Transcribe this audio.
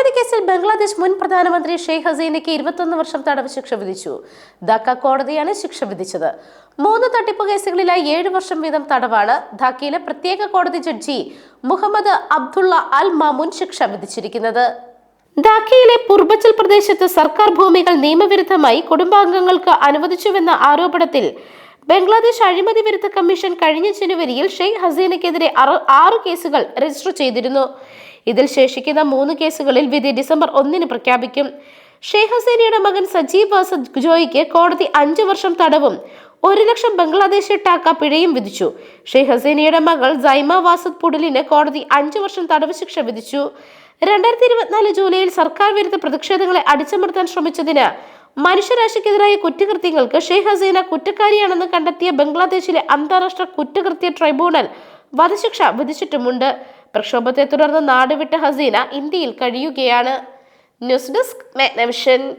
അഴിമതി കേസിൽ ബംഗ്ലാദേശ് മുൻ പ്രധാനമന്ത്രി ഷെയ്ഖ് ഹസീനയ്ക്ക് ഇരുപത്തൊന്ന് വർഷം തടവ് ശിക്ഷ വിധിച്ചു. ധാക്ക കോടതിയാണ് ശിക്ഷ വിധിച്ചത്. മൂന്ന് തട്ടിപ്പ് കേസുകളിലായി ഏഴ് വർഷം വീതം തടവാണ് ധാക്കയിലെ പ്രത്യേക കോടതി ജഡ്ജി മുഹമ്മദ് അബ്ദുള്ള അൽ മാമുൻ ശിക്ഷ വിധിച്ചിരിക്കുന്നത്. ധാക്കയിലെ പൂർബച്ചൽ പ്രദേശത്ത് സർക്കാർ ഭൂമികൾ നിയമവിരുദ്ധമായി കുടുംബാംഗങ്ങൾക്ക് അനുവദിച്ചുവെന്ന ആരോപണത്തിൽ ബംഗ്ലാദേശ് അഴിമതി വിരുദ്ധ കമ്മീഷൻ കഴിഞ്ഞ ജനുവരിയിൽ ഷെയ്ഖ് ഹസീനയ്ക്കെതിരെ ആറ് കേസുകൾ രജിസ്റ്റർ ചെയ്തിരുന്നു. ഇതിൽ ശേഷിക്കുന്ന മൂന്ന് കേസുകളിൽ വിധി ഡിസംബർ ഒന്നിന് പ്രഖ്യാപിക്കും. ഷെയ്ഖ് ഹസീനയുടെ മകൻ സജീവ് വാസദ് ജോയിക്ക് കോടതി അഞ്ചു വർഷം തടവും ഒരു ലക്ഷം ബംഗ്ലാദേശി ടാക്ക പിഴയും വിധിച്ചു. ഷെയ്ഖ് ഹസീനയുടെ മകൾ സൈമ വാസദ് പുടലിന് കോടതി അഞ്ചു വർഷം തടവ് ശിക്ഷ വിധിച്ചു. രണ്ടായിരത്തി ഇരുപത്തിനാല് ജൂലൈയിൽ സർക്കാർ വിരുദ്ധ പ്രതിഷേധങ്ങളെ അടിച്ചമർത്താൻ ശ്രമിച്ചതിന് മനുഷ്യരാശിക്കെതിരായ കുറ്റകൃത്യങ്ങൾക്ക് ഷെയ്ഖ് ഹസീന കുറ്റക്കാരിയാണെന്ന് കണ്ടെത്തിയ ബംഗ്ലാദേശിലെ അന്താരാഷ്ട്ര കുറ്റകൃത്യ ട്രൈബ്യൂണൽ വധശിക്ഷ വിധിച്ചിട്ടുമുണ്ട്. പ്രക്ഷോഭത്തെ തുടർന്ന് നാടുവിട്ട ഹസീന ഇന്ത്യയിൽ കഴിയുകയാണ്. News desk Magnavision.